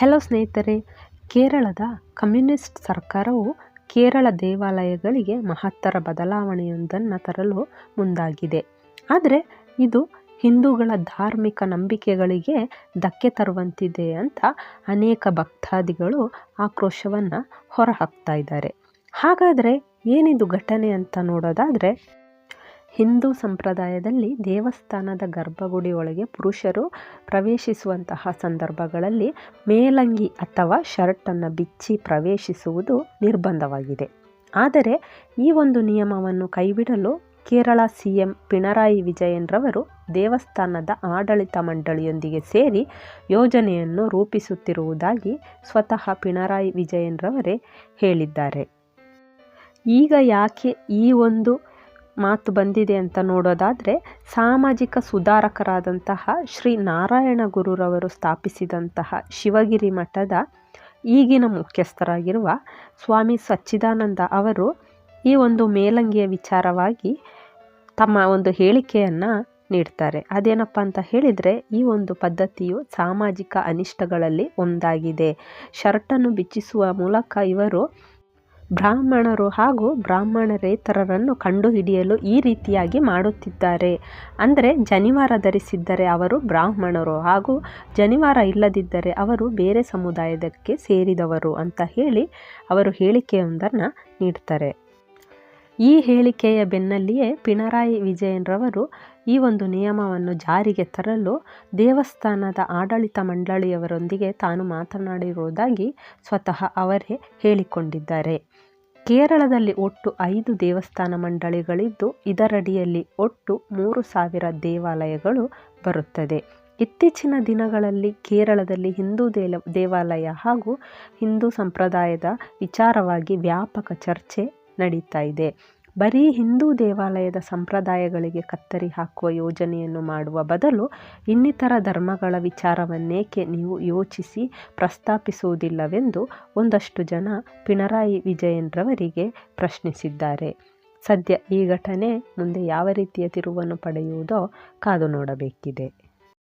Hello ಸ್ನೇಹಿತರೆ, ಕೇರಳದ communist ಸರ್ಕಾರವು ಕೇರಳ ದೇವಾಲಯಗಳಿಗೆ ಮಹತ್ತರ ಬದಲಾವಣೆಯೊಂದನ್ನು ತರಲು ಮುಂದಾಗಿದೆ. ಆದರೆ ಇದು ಹಿಂದೂಗಳ ಧಾರ್ಮಿಕ ನಂಬಿಕೆಗಳಿಗೆ ಧಕ್ಕೆ ತರುವಂತಿದೆ ಅಂತ ಅನೇಕ ಭಕ್ತಾದಿಗಳು ಆಕ್ರೋಶವನ್ನು ಹೊರಹಾಕ್ತಾ ಇದ್ದಾರೆ. ಹಾಗಾದರೆ ಏನಿದು ಘಟನೆ ಅಂತ ನೋಡೋದಾದರೆ ಹಿಂದೂ ಸಂಪ್ರದಾಯದಲ್ಲಿ ದೇವಸ್ಥಾನದ ಗರ್ಭಗುಡಿಯೊಳಗೆ ಪುರುಷರು ಪ್ರವೇಶಿಸುವಂತಹ ಸಂದರ್ಭಗಳಲ್ಲಿ ಮೇಲಂಗಿ ಅಥವಾ ಶರ್ಟನ್ನು ಬಿಚ್ಚಿ ಪ್ರವೇಶಿಸುವುದು ನಿರ್ಬಂಧವಾಗಿದೆ. ಆದರೆ ಈ ಒಂದು ನಿಯಮವನ್ನು ಕೈಬಿಡಲು ಕೇರಳ ಸಿ ಎಂ ಪಿಣರಾಯಿ ವಿಜಯನ್ರವರು ದೇವಸ್ಥಾನದ ಆಡಳಿತ ಮಂಡಳಿಯೊಂದಿಗೆ ಸೇರಿ ಯೋಜನೆಯನ್ನು ರೂಪಿಸುತ್ತಿರುವುದಾಗಿ ಸ್ವತಃ ಪಿಣರಾಯಿ ವಿಜಯನ್ರವರೇ ಹೇಳಿದ್ದಾರೆ. ಈಗ ಯಾಕೆ ಈ ಒಂದು ಮಾತು ಬಂದಿದೆ ಅಂತ ನೋಡೋದಾದರೆ ಸಾಮಾಜಿಕ ಸುಧಾರಕರಾದಂತಹ ಶ್ರೀ ನಾರಾಯಣ ಗುರುರವರು ಸ್ಥಾಪಿಸಿದಂತಹ ಶಿವಗಿರಿ ಮಠದ ಈಗಿನ ಮುಖ್ಯಸ್ಥರಾಗಿರುವ ಸ್ವಾಮಿ ಸಚ್ಚಿದಾನಂದ ಅವರು ಈ ಒಂದು ಮೇಲಂಗಿಯ ವಿಚಾರವಾಗಿ ತಮ್ಮ ಒಂದು ಹೇಳಿಕೆಯನ್ನು ನೀಡ್ತಾರೆ. ಅದೇನಪ್ಪ ಅಂತ ಹೇಳಿದರೆ ಈ ಒಂದು ಪದ್ಧತಿಯು ಸಾಮಾಜಿಕ ಅನಿಷ್ಟಗಳಲ್ಲಿ ಒಂದಾಗಿದೆ. ಶರ್ಟನ್ನು ಬಿಚ್ಚಿಸುವ ಮೂಲಕ ಇವರು ಬ್ರಾಹ್ಮಣರು ಹಾಗೂ ಬ್ರಾಹ್ಮಣರೇತರರನ್ನು ಕಂಡುಹಿಡಿಯಲು ಈ ರೀತಿಯಾಗಿ ಮಾಡುತ್ತಿದ್ದಾರೆ. ಅಂದರೆ ಜನಿವಾರ ಧರಿಸಿದ್ದರೆ ಅವರು ಬ್ರಾಹ್ಮಣರು ಹಾಗೂ ಜನಿವಾರ ಇಲ್ಲದಿದ್ದರೆ ಅವರು ಬೇರೆ ಸಮುದಾಯದಕ್ಕೆ ಸೇರಿದವರು ಅಂತ ಹೇಳಿ ಅವರು ಹೇಳಿಕೆಯೊಂದನ್ನು ನೀಡ್ತಾರೆ. ಈ ಹೇಳಿಕೆಯ ಬೆನ್ನಲ್ಲಿಯೇ ಪಿಣರಾಯಿ ವಿಜಯನ್ರವರು ಈ ಒಂದು ನಿಯಮವನ್ನು ಜಾರಿಗೆ ತರಲು ದೇವಸ್ಥಾನದ ಆಡಳಿತ ಮಂಡಳಿಯವರೊಂದಿಗೆ ತಾನು ಮಾತನಾಡಿರುವುದಾಗಿ ಸ್ವತಃ ಅವರೇ ಹೇಳಿಕೊಂಡಿದ್ದಾರೆ. ಕೇರಳದಲ್ಲಿ ಒಟ್ಟು ಐದು ದೇವಸ್ಥಾನ ಮಂಡಳಿಗಳಿದ್ದು, ಇದರಡಿಯಲ್ಲಿ ಒಟ್ಟು ಮೂರು ಸಾವಿರ ದೇವಾಲಯಗಳು ಬರುತ್ತದೆ. ಇತ್ತೀಚಿನ ದಿನಗಳಲ್ಲಿ ಕೇರಳದಲ್ಲಿ ಹಿಂದೂ ದೇಲ, ದೇವಾಲಯ ಹಾಗೂ ಹಿಂದೂ ಸಂಪ್ರದಾಯದ ವಿಚಾರವಾಗಿ ವ್ಯಾಪಕ ಚರ್ಚೆ ನಡೀತಾ ಇದೆ. ಬರೀ ಹಿಂದೂ ದೇವಾಲಯದ ಸಂಪ್ರದಾಯಗಳಿಗೆ ಕತ್ತರಿ ಹಾಕುವ ಯೋಜನೆಯನ್ನು ಮಾಡುವ ಬದಲು ಇನ್ನಿತರ ಧರ್ಮಗಳ ವಿಚಾರವನ್ನೇಕೆ ನೀವು ಯೋಚಿಸಿ ಪ್ರಸ್ತಾಪಿಸುವುದಿಲ್ಲವೆಂದು ಒಂದಷ್ಟು ಜನ ಪಿಣರಾಯಿ ವಿಜಯನ್ರವರಿಗೆ ಪ್ರಶ್ನಿಸಿದ್ದಾರೆ. ಸದ್ಯ ಈ ಘಟನೆ ಮುಂದೆ ಯಾವ ರೀತಿಯ ತಿರುವನ್ನು ಪಡೆಯುವುದೋ ಕಾದು ನೋಡಬೇಕಿದೆ.